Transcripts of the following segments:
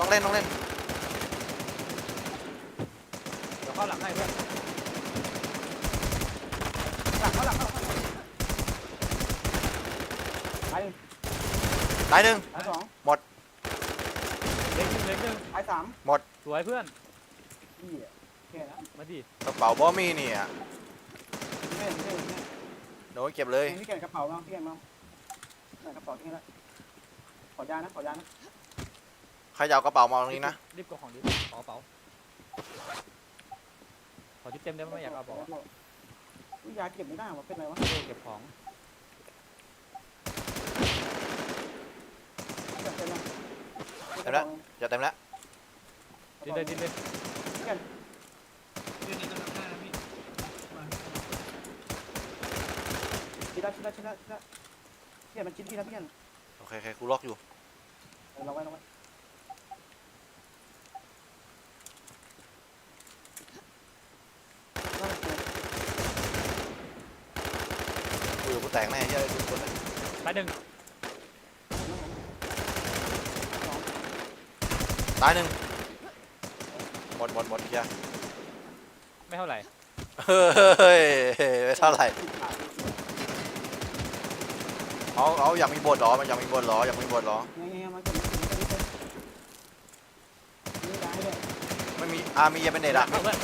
ต้องเล่นต้องเล่นเดี๋ยวเข้าหลังให้เพื่อนหลังเขาหลังเขาหลังไปตายหนึ่งไปสองเล็กหนึ่งเล็กหนึ่งไปสามสวยเพื่อนพี่แค่นั้นมาดิกระเป๋าบอมีนี่อะไม่ไม่ไม่ไม่โน้ตเก็บเลย พี่แกกระเป๋ามาพี่แกมาไหนกระเป๋าที่นี่ละขอยานะขอยานะใค รจะเอากระเป๋ามาตรงนี้นะ รีบกดของดิขอกระเป๋าขอที่เต็มได้ไหมไม่อยากเอาบอกยาเก็บไม่ได้วะเป็นไรวะเก็บของเก็บเป็นไรจะเต็มแล้วดินเลยดินเลยเดือนนี้กำลังได้นะพี่มาชิดละชิดละชิดละชิดละพี่แกมันชิดพี่นะพี่แกโอเคโอเคกูล็อกอยู่เราไว้เราไว้ กูอยู่กู แตกแน่เหี้ยอะทุกคนเลยตายหนึ่งตายหนึ่งหมดหมดหมดเฮียไม่เท่าไหร่เฮ้ยไม่เท่าไหร่เอาเอาอยากมีบทเหรอมันอยากมีบทเหรออยากมีบทเหรอไงไงมันก็นี่ได้เลยไม่มีอามียังเป็นเน็ตอะ เอาเพื่อน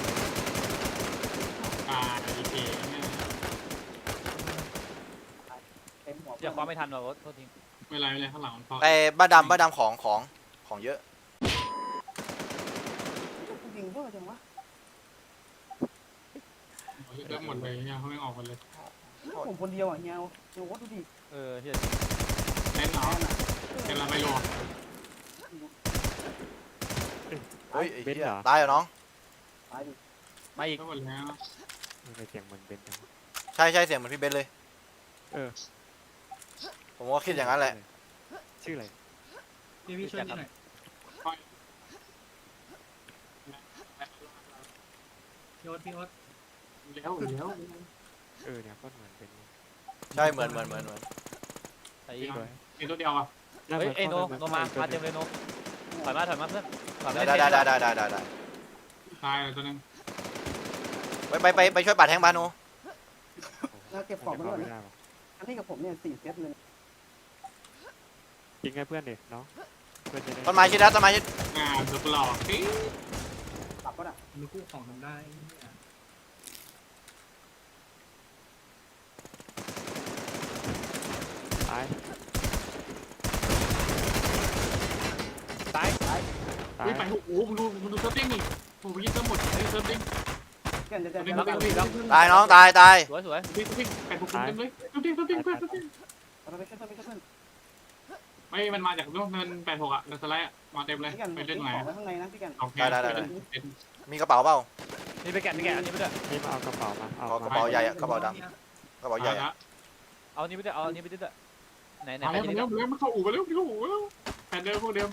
อ่าดีเคเนี่ย เต็มหัวอย่าคว้าไม่ทันหรอกโทษทีไม่เป็นไรไม่เป็นไรข้างหลังมันพอไอ้บ้าดำบ้าดำของของของเยอะยิงเพื่อจังวะเริ่มหมดเลยเนี่ยเขาไม่ออกหมดเลยผมคนเดียวอะเฮียเฮียโคตรดูดิเออเฮียเล่นเหรอเล่นอะไรไม่รู้เฮ้ยไอ้เบนเหี้ยเหรอตายเหรอน้อง ตายดิมาอีกก็หมดแล้วทำไมเสียงเหมันเบนจังใช่ใช่เสียงเหมือนพี่เบนเลย เออ ผมว่าคิดอย่างนั้นแหละ ชื่ออะไร พี่พี่ช่วยนิดหน่อยพี่โอ๊ตพี่โอ๊ตแล้วแล้วเออเนี่ยก็เหมือนเป็นใช่เหมือนเหมือนเหมือนเหมือนไอ้อีกสวยมีตัวเดียวอะเฮ้ยเอยโนโนมามาเต็มเลยโนถอยมาถอยมาเพื่อนถอยมาได้ได้ได้ได้ได้ได้ได้ตายเลยตัวนึงไปไปไปไปช่วยปัดแทงบาโนแล้วเก็บของมัมานด้วยไม่ได้หร ออันนี้กับผมเนี่ยสี่เซตเลยทิ้งให้เพื่อนดิน้องเพื่อนจะได้ต้นไม้ชิดแล้วต้นไม้ชิดงานตัวหลอกพี่กลับก็ได้มีคู่ของทำได้ตายตายตายอุ้ยไปโอ้โหมึงดูมึงดูเซิร์ฟติ้งนี่ผมยิงเซิร์ฟหมดไอ้เซิร์ฟติ้ง ตายน้องตายตายสวยสวยวิ่งวิ่งไปทุกคนเต็มเลยเซิร์ฟติ้งเซิร์ฟติ้งเพื่อนเซิร์ฟติ้งเราไปช่วยเพื่อนไปช่วยเพื่อนไม่มันมาจากนู่นมันแปดหกอะแล้วสไลด์มาเต็มเลยพี่แก่นไปเล่เล่นนขไหนองไว้ข้างในนะพี่แก่นโอเคมีกระเป๋าเปล่านี่ไปแกะไปแกะอันนี้ไปด้วยนี่มาเอากระเป๋ามาเอาขอกระเป๋าใหญ่อะกระเป๋าดำกระเป๋าใหญ่อะเอาอันนี้ไปด้วยเอาอันนี้ไปด้วยไหนไหนมาใครแล้วจะมาได้แล้วมาแล้วมันเข้าอู่ไปแล้วมันเข้าอู่ไปแล้วแผ่นเดิมพวกเดิม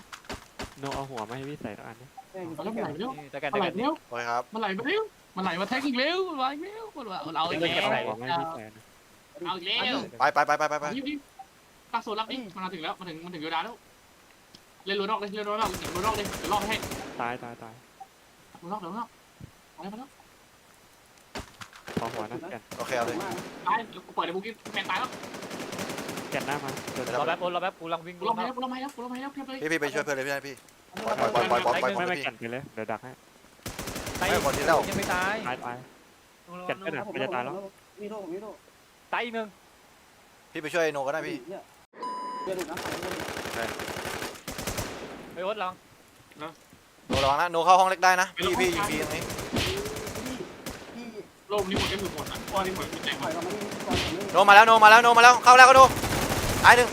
โนเอาหัวมาให้พี่ใส่ตัวอันนี้เนี่ยอยู่มาที่แล้วแก่มันนไหลไปแล้วนี่ตะแกนมันตะไหลแกนไปแล้วโอเคครับมันไหลไปแล้ว มันไหลมาแท็กอีกแล้วมันไหลอีกแล้วมันเราอีกเอาแล้วหัวมาให้พี่ใส่นะเอาอีกแล้วไปไปไปไปไปไปรีบรีบตักโซลับนี่มันมาถึงแล้วมันถึงมันถึงโยดาแล้วเล่นโรนอกเลยเล่นโรนอกเล่นโรนอกเลยเดี๋ยวรอให้ตายตายตายโรนอกเดี๋ยวโรนอกมาแล้วมาแล้วขอหัวนะแก่นโอเคเอาเลยมากตายกูเปิดในบุกี้แมนตายแล้วแก่นหน้ามาเดี๋ยวรอแป๊บโอนรอแป๊บกูลังวิ่งกูลงให้แล้วกูลงให้แล้วกูลงให้แล้วเพียบเลยพี่พี่ไปช่วยเพื่อนเลยพี่พี่ปปล่อยปล่อยปล่อยปล่อยปล่อยปล่อยไม่ไม่พี่แก่นไปเลยเดี๋ยวดักให้ ตายไม่หมดที่แล้วยังไม่ตาย ตายตายแก่นไปไหนมันจะตายแล้ว มีโล่มีโล่ตายอีกหนึ่งพี่ไปช่วยโนก็ได้พี่ เนี่ยเดี๋ยวดูนะไปโอ๊ตลองโนระวังนะโนเข้าห้องเล็กได้นะ พี่พี่ยิงฟรีตรงนี้พี่โลมนี่หมดก็คือหมดอะก้อนนี่หมดมีแต่งหปมล่อดยเรามาที่ก่อนนี้โนมาแล้วโนมาแล้วโนมาแล้วเข้าแล้วก็โนตายหนึ่ง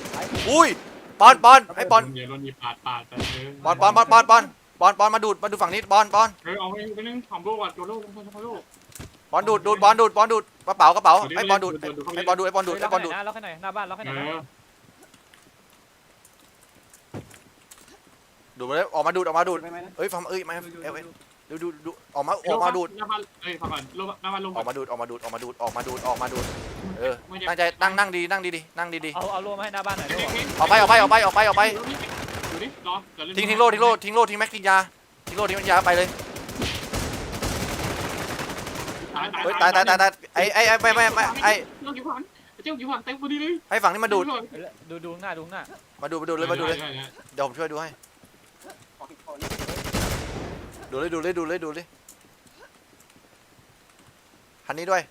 อุ้ยปอนปอนไอ้ปอน เดี๋ยวโดนหยิบปาดปาดแต่เออปอนปอนปอนปอนปอน ปอนปอนมาดูดมาดูฝั่งนี้ปอนปอนเออเอาไปไปนึงทำโลกอะโดนโลกโดนโลกปอนดูดดูดปอนดูดปอนดูดกระเป๋ากระเป๋าไอ้ปอนดูดไอ้ปอนดูดไอ้ปอนดูดไอ้อกปอนให้ดูดหน่อยนะล็อกให้หน่อยหน้าบ้านล็อกให้หน่อยดูดมาเลยออกมาดูดออกมาดูดเอ้ยฟังเอ้ยมาเอ้ยดูดูดูออกมาออกมาดูดเอ้ยฟังก่อนลงหน้าบ้านลงออกมาดูดออกมาดูดออกมาดูดออกมาดูดออกมาดูดเออตั้งใจนั่งนั่งดีนั่งดีดีนั่งดีดีเอาเอาโล่มาให้หน้าบ้านหน่อยออกไปออกไปออกไปออกไปออกไป ดูดิรอเดี๋ยวเล่นทิ้งทิ้งโลทิ้งโลทิ้งโลทิ้งแม็กทิ้งยาทิ้งโลทิ้งแม็กยาไปเลยตายเฮ้ยตายตายตายตายไอ้ไอ้ไอ้ไม่ไม่ไม่ไอ้เจ้ากี่พันเจ้ากี่พันเต็มพอดีเลยให้ฝั่งนี้มาดูดดูดูข้างหน้าดูข้างหน้ามาดูมาดูเลยมาดูเลยเดี๋ยวผมช่วยดูให้ขออีกคนดูเลยดูเลยดูเลยดูเลยคันนี้ด้วย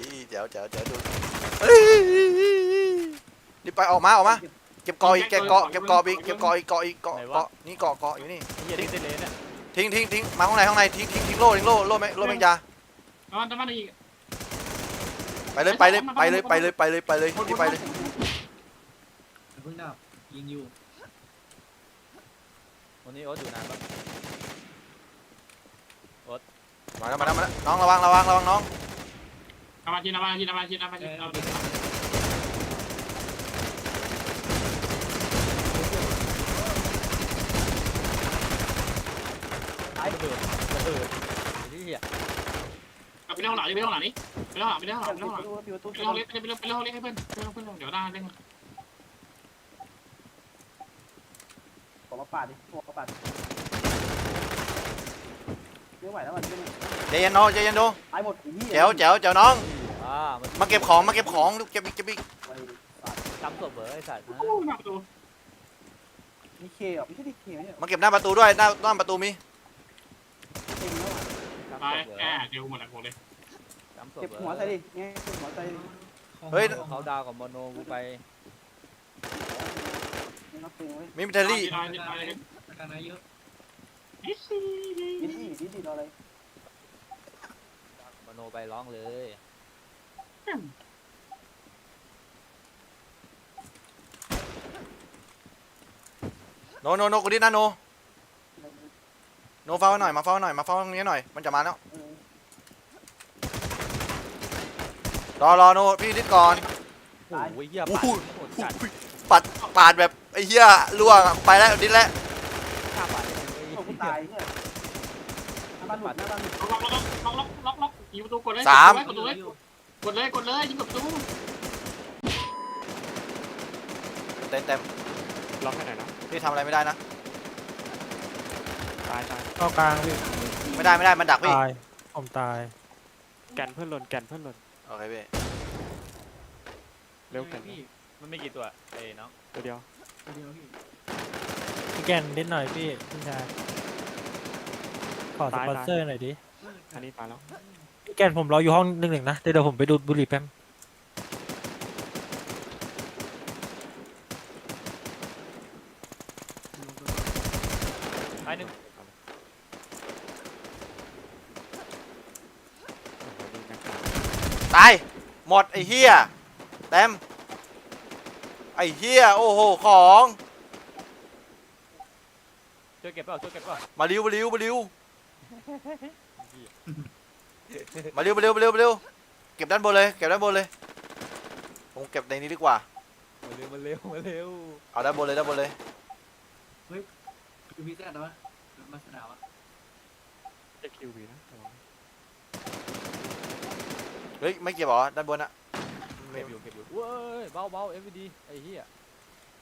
อีเดี๋ยวเดี๋ยวเดี๋ยวดูเฮ้ยนี่ ไปออกมาออกมาเก็บกออีกเก็บกอเก็บกออีกเก็บกออีกเกาะอีกเกาะเกาะนี่เกาะเกาะอยู่นี่ไอ้เหี้ยดิ้นเล่นเนี่ยทิ้งทิ้งทิ้งมาข้างในข้างในทิ้งทิ้งทิ้งโล่ทิ้งโล่โล่แม่โล่แมงยาประมาณประมาณอีกไปเลยไปเลยไปเลยไปเลยไปเลยไปเลยนี่ไปเลยเพิ่งดับยิงอยู่วันนี้โอ๊ตอยู่นานปะมาแล้วมาแล้วมาแล้วน้องระวังระวังระวังน้องประมาณทีประมาณทีประมาณทีประมาณทีเอาดิ ตาย ระเบิดระเบิดไอ้เหี้ยเอาไปเล่นห้องหลังดิไปเล่นห้องหลังนี่ไปเล่นห้องหลังไปเล่นห้องหลังไปปิเล่นห้องหลังดตู้ปิดตู้ไปเล่นห้องเล็กไปเล่นไปเล่นห้องเล็กให้เพื่อนไปเล่นห้องเพื่อนเดี๋ยวได้เล่นขอมาปาดดิขอมาปาดไม่ไหวแล้วมันใจเย็นน้องใจเย็นดูตายหมดอีแจ๋วแจ๋วแจ๋วน้อง อ่ามันมาเก็บของมาเก็บของเก็บอีกเก็บอีกจำศพเหรอไอ้สัตว์นะโอ้หนักตัวนี่เคอะไม่ใช่ดิเคไม่ใช่มาเก็บหน้าประตูด้วยหน้าหน้าประตูมีเองแล้วจำ ตาศยพเหรแออเดี๋ยวหมดแล้วผมเลยจำศพเก็บเหรอหัวใส่ดิไงเก็บหัวใส่ดิเฮ้ย เขาดาวกับโมโนกูไปนี่นับตึงเว้ยมีมิเทอรี่ตายตายอาการน้อยเยอะดิดิดิดิอะไรโมโนไปร้องเลยโนโนโนกูดินะโน โนเฝ้าไว้หน่อยมาเฝ้าไว้หน่อยมาเฝ้าตรงนี้หน่อยมันจะมาแล้วรอรอโนพี่ดิดก่อนโอ้ยเหี้ยโอ้ปัดโหโหดจัดปัดปาดแบบไอ้เหี้ยล่วงไปแล้วดิดแล้วฆ่าปัดโอ้กูตายเนี่ยหน้าบ้านหลุดหน้าบ้านหลุดล็อกล็อกล็อกล็อกล็อกล็อกยิงประตูกดเลยกดเลยกดเลยกดเลยยิงประตูเต็มเต็มล็อกให้หน่อยนะพี่ทำอะไรไม่ได้นะ ตายตายเข้ากลางพี่ไม่ได้ไม่ได้มันดักพี่ ตายผมตายแกนเพื่อนหล่นแกนเพื่อนหล่นโอเคพี่ เร็วแกนพี่มันไม่กี่ตัวไอ้น้องตัวเดียวเดียวพี่พี่แกนนิดหน่อยพี่พี่ชายขอสปอนเซอร์หน่อยดิอันนี้ตายแล้วพี่แกนผมรออยู่ห้องหนึ่งหนึ่งนะเดี๋ยวผมไปดูดบุหรี่แป๊บ ไปหนึ่ง โอ้โหดีนะ ตาย หมดไอ้เหี้ยเต็มไอ้เหี้ยโอ้โหของ ช่วยเก็บเปล่าช่วยเก็บเปล่ามาริวมาริวมาริวมาริวมาริวมาริวมาริวเก็บด้านบนเลยเก็บด้านบนเลยผมเก็บในนี้ดีกว่า มาเร็วมาเร็วมาเร็วเอาด้านบนเลยด้านบนเลยคือพี่แซ่ดวะมาสนามวะจะคิวบีนะระวัง เฮ้ยไม่เก็บเหรอด้านบนอะเก็บอยู่เก็บอยู่เว้ยเบาเบาเอฟวีดีไอ้เหี้ย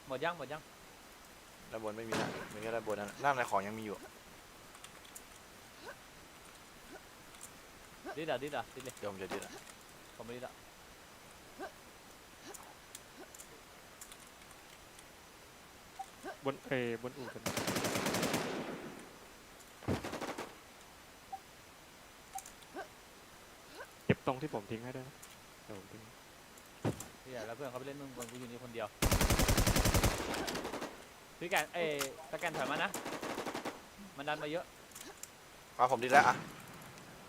หมดยังหมดยังด้านบนไม่มีนะมีแค่ด้านบนนั่นนั่นในของยังมีอยู่ดิดอะดิดอะดิดเลยเดี๋ยวผมจะดิดอะผมไม่ดิดอะบนเอยบนอู่กันเก็บ ตรงที่ผมทิ้งให้ด้วยนะเดี๋ยวผมทิ้งเหี้ยแล้วเพื่อนเขาไปเล่นมึงบนกูอยู่นี่คนเดียวพี่แกนเอ้สแกนถอยมานะ มันดันมาเยอะมาผมดิดแล้วอะ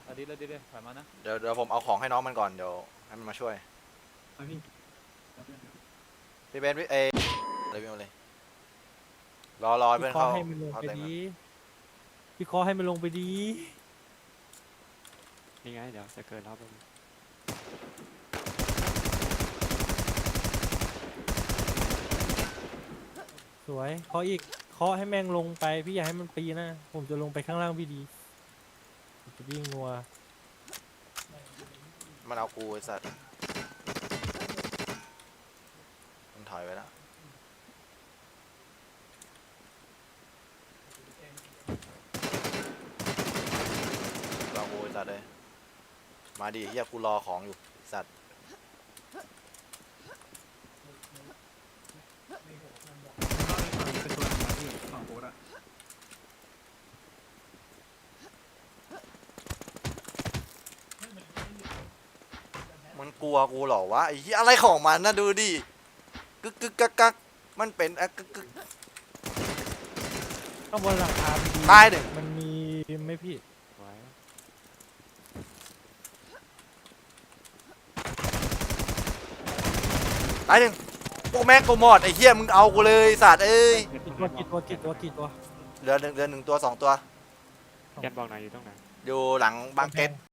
เอาดิดเลยดิดเลยถอยมานะ เดี๋ยวเดี๋ยวผมเอาของให้น้องมันก่อนเดี๋ยวให้มันมาช่วยไปพี่ พี่เบนพี่เอเลยพี่มาเลยรอรอให้พี่เพื่อนขอเข้าให้มันลงเข้าไปเต็มดี พี่ขอให้มันลงไปดี นี่ไง เดี๋ยวจะเกินแล้วตรงนี้สวยขออีกขอให้แม่งลงไป พี่อย่าให้มันปีนะ ผมจะลงไปข้างล่างพี่ดีผมจะวิ่งนัว มันเอากูไอ้สัตว์ มันถอยไปแล้วรอกูไอ้สัตว์เลย มาดิเฮียกูรอของอยู่สัตว์เป็นตัวมาที่ฝั่งโบสอะมันกลัวกูเหรอวะไอ้เหี้ยอะไรของมันนะดูดิกึกกึกกักกักมันเป็นอะกึกกึกข้างบนหลังคาพอดีตายหนึ่งมันมีไหม่พี่ ไว้ ตายหนึ่งโอ้แม่งกูหมดไอ้เหี้ยมึงเอากูเลยสัตว์เอ้ยกี่ตัวกี่ตัวกี่ตัวกี่ตัวเหลือหนึ่งเหลือหนึ่งตัวสองตัว แกนบอกหน่อยอยู่ตรงไหนอยู่หลังบางเกตกำแพ